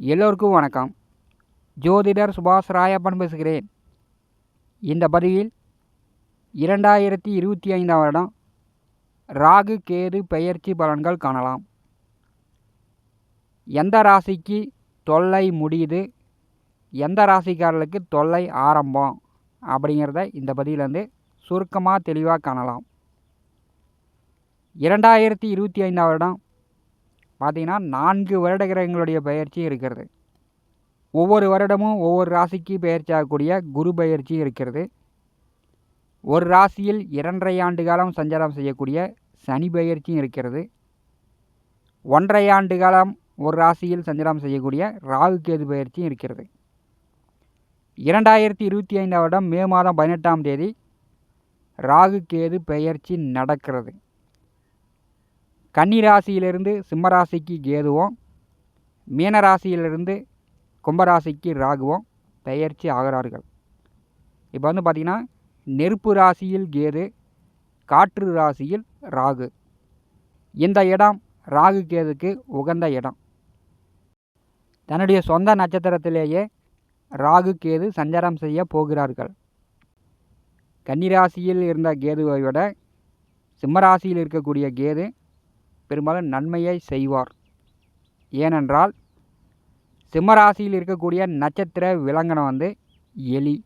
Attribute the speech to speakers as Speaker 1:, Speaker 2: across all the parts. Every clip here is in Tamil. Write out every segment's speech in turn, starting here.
Speaker 1: எல்லோருக்கும் வணக்கம். ஜோதிடர் சுபாஷ் ராயப்பன் பேசுகிறேன். இந்த பதிவில் இரண்டாயிரத்தி இருபத்தி ஐந்தாம் வருடம் ராகு கேது பெயர்ச்சி பலன்கள் காணலாம். எந்த ராசிக்கு தொல்லை முடியுது? எந்த ராசிக்காரர்களுக்கு தொல்லை ஆரம்பம்? அப்படிங்கிறத இந்த பதிவிலேருந்து சுருக்கமாக தெளிவாக காணலாம். இரண்டாயிரத்தி இருபத்தி ஐந்தாம் வருடம் பார்த்திங்கன்னா நான்கு வருட கிரகங்களுடைய இருக்கிறது. ஒவ்வொரு வருடமும் ஒவ்வொரு ராசிக்கு பயிற்சி ஆகக்கூடிய குரு பயிற்சி இருக்கிறது. ஒரு ராசியில் இரண்டரை ஆண்டு காலம் சஞ்சாரம் செய்யக்கூடிய சனி பயிற்சியும் இருக்கிறது. ஒன்றரை ஆண்டு காலம் ஒரு ராசியில் சஞ்சாரம் செய்யக்கூடிய ராகு கேது பயிற்சியும் இருக்கிறது. இரண்டாயிரத்தி இருபத்தி ஐந்தாம் வருடம் மே மாதம் பதினெட்டாம் தேதி ராகு கேது பெயர்ச்சி நடக்கிறது. கன்னிராசியிலிருந்து சிம்மராசிக்கு கேதுவும். மீனராசியிலிருந்து கும்பராசிக்கு ராகுவும். பெயர்ச்சி ஆகிறார்கள். இப்போ வந்து பார்த்திங்கன்னா நெருப்பு ராசியில் கேது காற்று ராசியில் ராகு. இந்த இடம் ராகு கேதுக்கு உகந்த இடம். தன்னுடைய சொந்த நட்சத்திரத்திலேயே ராகு கேது சஞ்சாரம் செய்ய போகிறார்கள். கன்னிராசியில் இருந்த கேதுவை விட சிம்மராசியில் இருக்கக்கூடிய கேது பெரும்பாலும் நன்மையை செய்வார். ஏனென்றால் சிம்மராசியில் இருக்கக்கூடிய நட்சத்திர விலங்கனம் வந்து எலி.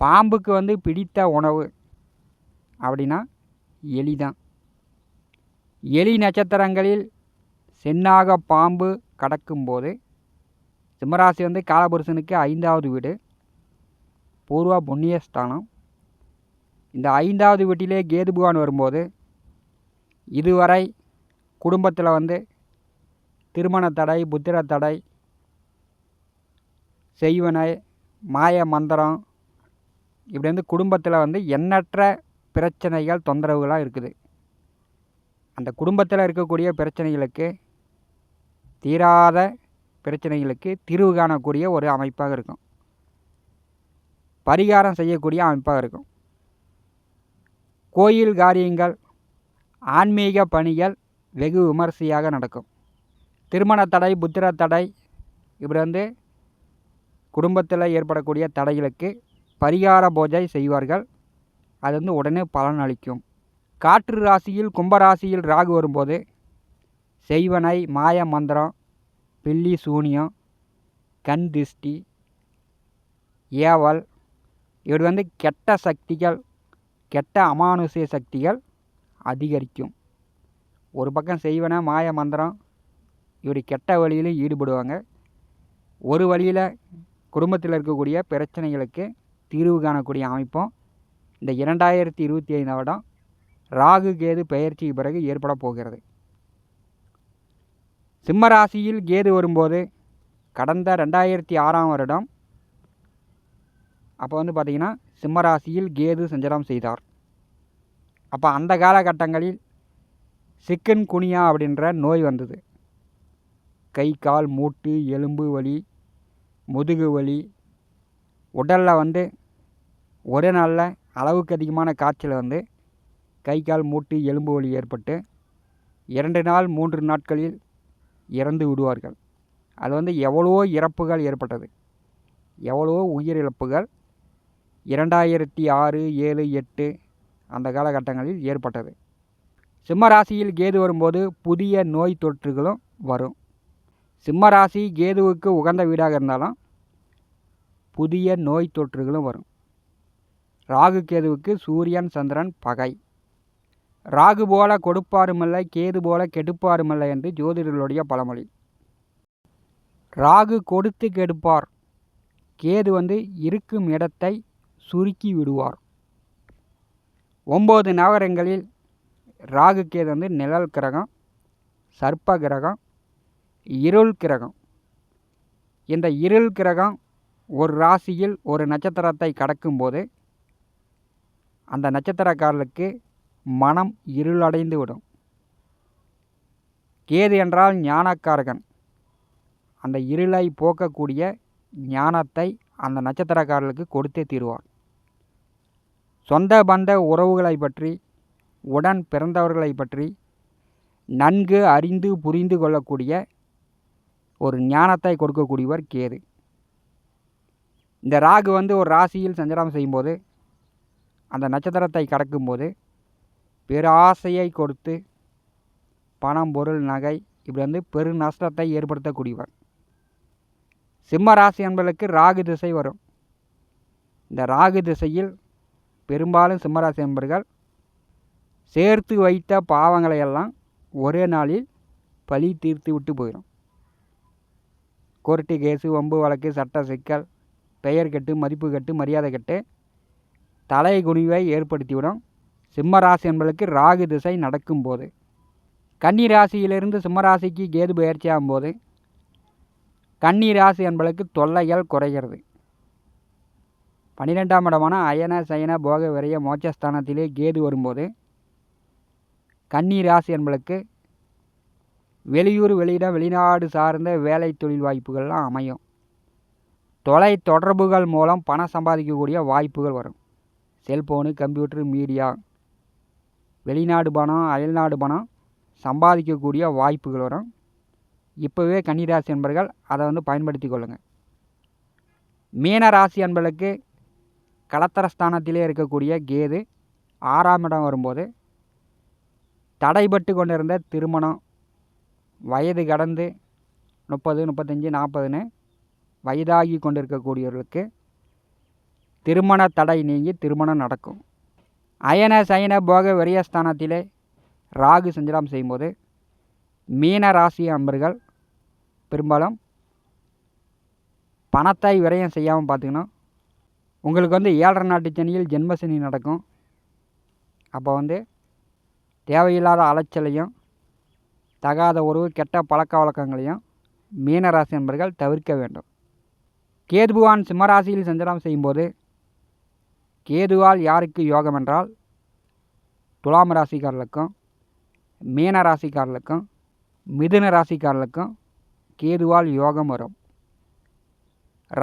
Speaker 1: பாம்புக்கு வந்து பிடித்த உணவு அப்படின்னா எலி தான் எலி நட்சத்திரங்களில் சென்னாக பாம்பு கடக்கும்போது சிம்மராசி வந்து காலபுருஷனுக்கு ஐந்தாவது வீடு பூர்வ புண்ணியஸ்தானம். இந்த ஐந்தாவது வீட்டிலே கேது பகவான் வரும்போது இதுவரை குடும்பத்தில் வந்து திருமண தடை புத்திர தடை செய்வனை மாய மந்திரம் இப்படி வந்து குடும்பத்தில் வந்து எண்ணற்ற பிரச்சனைகள் தொந்தரவுகளாக இருக்குது. அந்த குடும்பத்தில் இருக்கக்கூடிய பிரச்சனைகளுக்கு தீராத பிரச்சனைகளுக்கு தீர்வு காணக்கூடிய ஒரு அமைப்பாக இருக்கும். பரிகாரம் செய்யக்கூடிய அமைப்பாக இருக்கும். கோயில் காரியங்கள் ஆன்மீக பணிகள் வெகு விமரிசையாக நடக்கும். திருமண தடை புத்திர தடை இப்படி வந்து குடும்பத்தில் ஏற்படக்கூடிய தடைகளுக்கு பரிகார பூஜை செய்வார்கள். அது வந்து உடனே பலன் அளிக்கும். காற்று ராசியில் கும்பராசியில் ராகு வரும்போது செய்வனை மாய மந்திரம் பில்லி சூனியம் கண் திருஷ்டி ஏவல் இப்படி வந்து கெட்ட சக்திகள் கெட்ட அமானுஷ்ய சக்திகள் அதிகரிக்கும். ஒரு பக்கம் செய்வன மாய மந்திரம் இப்படி கெட்ட வழியிலும் ஈடுபடுவாங்க. ஒரு வழியில் குடும்பத்தில் இருக்கக்கூடிய பிரச்சனைகளுக்கு தீர்வு காணக்கூடிய அமைப்பும் இந்த இரண்டாயிரத்தி இருபத்தி ஐந்து வருடம் ராகு கேது பெயர்ச்சிக்கு பிறகு ஏற்பட போகிறது. சிம்மராசியில் கேது வரும்போது கடந்த ரெண்டாயிரத்தி ஆறாம் வருடம் அப்போ வந்து பார்த்திங்கன்னா சிம்மராசியில் கேது சஞ்சலம் செய்தார். அப்போ அந்த காலகட்டங்களில் சிக்கன் குனியா அப்படின்ற நோய் வந்தது. கை கால் மூட்டு எலும்பு வலி முதுகு வலி. உடலில் வந்து ஒரு நாளில் அளவுக்கு அதிகமான காய்ச்சல் வந்து கை கால் மூட்டு எலும்பு வலி ஏற்பட்டு இரண்டு நாள் மூன்று நாட்களில் இறந்து விடுவார்கள். அது வந்து எவ்வளவோ இறப்புகள் ஏற்பட்டது. எவ்வளவோ உயிரிழப்புகள். இரண்டாயிரத்தி ஆறு ஏழு எட்டு அந்த காலகட்டங்களில் ஏற்பட்டது. சிம்மராசியில் கேது வரும்போது புதிய நோய் தொற்றுகளும் வரும். சிம்மராசி கேதுவுக்கு உகந்த வீடாக இருந்தாலும் புதிய நோய் தொற்றுகளும் வரும். ராகு கேதுவுக்கு சூரியன் சந்திரன் பகை. ராகு போல கொடுப்பாருமில்லை கேது போல கெடுப்பாருமில்லை என்று ஜோதிடர்களுடைய பழமொழி. ராகு கொடுத்து கெடுப்பார். கேது வந்து இருக்கும் இடத்தை சுருக்கி விடுவார். ஒம்பது நகரங்களில் ராகு கேது வந்து நிழல் கிரகம் சர்ப்ப கிரகம் இருள் கிரகம். இந்த இருள் கிரகம் ஒரு ராசியில் ஒரு நட்சத்திரத்தை கடக்கும்போது அந்த நட்சத்திரக்காரர்களுக்கு மனம் இருளடைந்து விடும். கேது என்றால் ஞானக்காரகன். அந்த இருளை போக்கக்கூடிய ஞானத்தை அந்த நட்சத்திரக்காரர்களுக்கு கொடுத்தே தீருவார். சொந்த பந்த உறவுகளை பற்றி உடன் பிறந்தவர்களை பற்றி நன்கு அறிந்து புரிந்து கொள்ளக்கூடிய ஒரு ஞானத்தை கொடுக்கக்கூடியவர் கேது. இந்த ராகு வந்து ஒரு ராசியில் சஞ்சாரம் செய்யும்போது அந்த நட்சத்திரத்தை கடக்கும்போது பேராசையை கொடுத்து பணம் பொருள் நகை இப்படி வந்து பெரு நஷ்டத்தை ஏற்படுத்தக்கூடியவர். சிம்ம ராசி என்பதற்கு ராகு திசை வரும். இந்த ராகு திசையில் பெரும்பாலும் சிம்மராசி நண்பர்கள் சேர்த்து வைத்த பாவங்களை எல்லாம் ஒரே நாளில் பழி தீர்த்து விட்டு போயிடும் கோர்ட்டு கேஸு வம்பு வழக்கு சட்ட சிக்கல் பெயர் கெட்டு மதிப்பு கெட்டு மரியாதை கெட்டு தலை குனிவை ஏற்படுத்திவிடும். சிம்மராசி என்பதற்கு ராகு திசை நடக்கும்போது கன்னி ராசியிலிருந்து சிம்மராசிக்கு கேது பயிற்சி ஆகும்போது கன்னி ராசி என்பதற்கு தொல்லைகள் குறைகிறது. பன்னிரெண்டாம் இடமான அயன சயன போக விரைய மோட்சஸ்தானத்திலே கேது வரும்போது கன்னி ராசி என்பளுக்கு வெளியூர் வெளியிடம் வெளிநாடு சார்ந்த வேலை தொழில் வாய்ப்புகள்லாம் அமையும். தொலை தொடர்புகள் மூலம் பணம் சம்பாதிக்கக்கூடிய வாய்ப்புகள் வரும். செல்ஃபோனு கம்ப்யூட்டர் மீடியா வெளிநாடு பணம் அயல்நாடு பணம் சம்பாதிக்கக்கூடிய வாய்ப்புகள் வரும். இப்போவே கன்னிராசி என்பர்கள் அதை வந்து பயன்படுத்தி கொள்ளுங்கள் மீன ராசி என்பர்களுக்கு கலத்தரஸ்தானத்திலே இருக்கக்கூடிய கேது ஆறாம் இடம் வரும்போது தடைபட்டு கொண்டிருந்த திருமணம். வயது கடந்து முப்பது முப்பத்தஞ்சு நாற்பதுன்னு வயதாகி கொண்டிருக்கக்கூடியவர்களுக்கு திருமண தடை நீங்கி திருமணம் நடக்கும். அயன சயன போக விரயஸ்தானத்திலே ராகு சஞ்சலம் செய்யும்போது மீன ராசி அன்பர்கள் பெரும்பாலும் பணத்தை விரயம் செய்யாமல் பார்த்துக்கணும். உங்களுக்கு வந்து ஏழரை நாட்டு சனியில் ஜென்மசனி நடக்கும். அப்போ வந்து தேவையில்லாத அலைச்சலையும் தகாத உறவு கெட்ட பழக்க வழக்கங்களையும் மீனராசி என்பர்கள் தவிர்க்க வேண்டும். கேதுபுவான் சிம்மராசியில் சஞ்சலம் செய்யும்போது கேதுவால் யாருக்கு யோகம் என்றால் துலாம் ராசிக்காரர்களுக்கும் மீன ராசிக்காரர்களுக்கும் மிதுன ராசிக்காரர்களுக்கும் கேதுவால் யோகம் வரும்.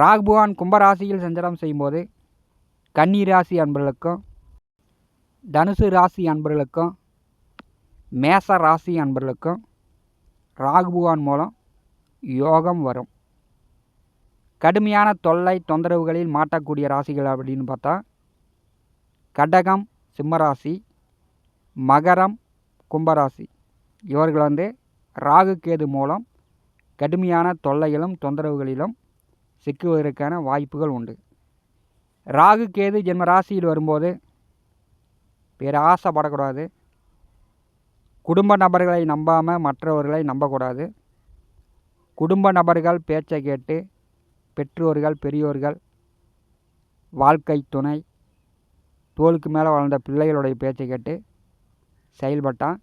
Speaker 1: ராகுபவான் கும்பராசியில் சஞ்சாரம் செய்யும்போது கன்னி ராசி அன்பர்களுக்கும் தனுசு ராசி அன்பர்களுக்கும் மேச ராசி அன்பர்களுக்கும் ராகுபவான் மூலம் யோகம் வரும். கடுமையான தொல்லை தொந்தரவுகளில் மாட்டக்கூடிய ராசிகள் அப்படின்னு பார்த்தா கடகம் சிம்மராசி மகரம் கும்பராசி இவர்கள் வந்து ராகு கேது மூலம் கடுமையான தொல்லைகளும் தொந்தரவுகளிலும் சிக்குவதற்கான வாய்ப்புகள் உண்டு. ராகு கேது ஜென்ம ராசியில் வரும்போது பேராசைப்படக்கூடாது குடும்ப நபர்களை நம்பாமல் மற்றவர்களை நம்பக்கூடாது. குடும்ப நபர்கள் பேச்சை கேட்டு பெற்றோர்கள் பெரியோர்கள் வாழ்க்கை துணை தோலுக்கு மேலே வளர்ந்த பிள்ளைகளுடைய பேச்சை கேட்டு செயல்பட்டால்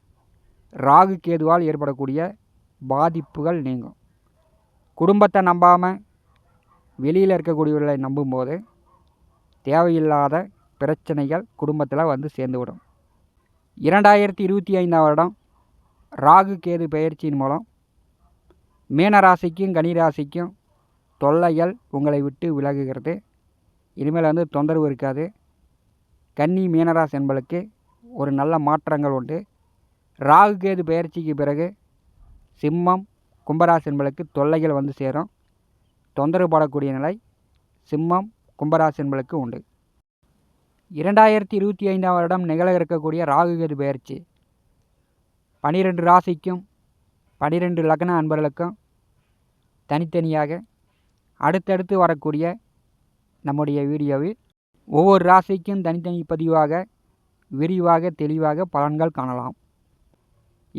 Speaker 1: ராகு கேதுவால் ஏற்படக்கூடிய பாதிப்புகள் நீங்கும். குடும்பத்தை நம்பாமல் வெளியில் இருக்கக்கூடியவர்களை நம்பும்போது தேவையில்லாத பிரச்சனைகள் குடும்பத்தில் வந்து சேர்ந்துவிடும். இரண்டாயிரத்தி இருபத்தி ஐந்தாம் வருடம் ராகு கேது பயிற்சியின் மூலம் மீனராசிக்கும் கனிராசிக்கும் தொல்லைகள் உங்களை விட்டு விலகுகிறது. இனிமேல் வந்து தொந்தரவு இருக்காது. கன்னி மீனராசி என்பளுக்கு ஒரு நல்ல மாற்றங்கள் உண்டு. ராகு கேது பயிற்சிக்கு பிறகு சிம்மம் கும்பராசி என்பளுக்கு தொல்லைகள் வந்து சேரும். தொந்தரவு படக்கூடிய நிலை சிம்மம் கும்பராசி என்பளுக்கு உண்டு. இரண்டாயிரத்தி இருபத்தி ஐந்தாம் வருடம் நிகழ இருக்கக்கூடிய ராகுகது பயிற்சி. பனிரெண்டு ராசிக்கும் பனிரெண்டு லக்ன அன்பர்களுக்கும் தனித்தனியாக அடுத்தடுத்து வரக்கூடிய நம்முடைய வீடியோவில் ஒவ்வொரு ராசிக்கும் தனித்தனி பதிவாக விரிவாக தெளிவாக பலன்கள் காணலாம்.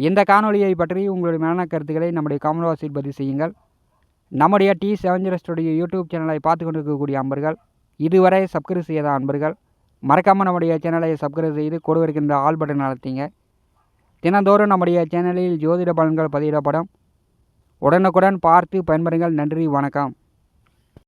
Speaker 1: இந்த காணொலியை பற்றி உங்களுடைய மரண கருத்துக்களை நம்முடைய காமெண்ட் பதிவு செய்யுங்கள். நம்முடைய T seven zero studio YouTube சேனலை பார்த்து கொண்டு இருக்கக்கூடிய அன்பர்கள் இதுவரை சப்ஸ்கிரைப் செய்யாத அன்பர்கள் மறக்காமல் நம்முடைய சேனலை சப்ஸ்கிரைப் செய்து கொடு இருக்கின்ற ஆல் பட்டன் அழுத்திங்க. தினந்தோறும் நம்முடைய சேனலில் ஜோதிட பலன்கள் பதிவிடப்படும். உடனுக்குடன் பார்த்து பயன்பெறுங்கள். நன்றி வணக்கம்.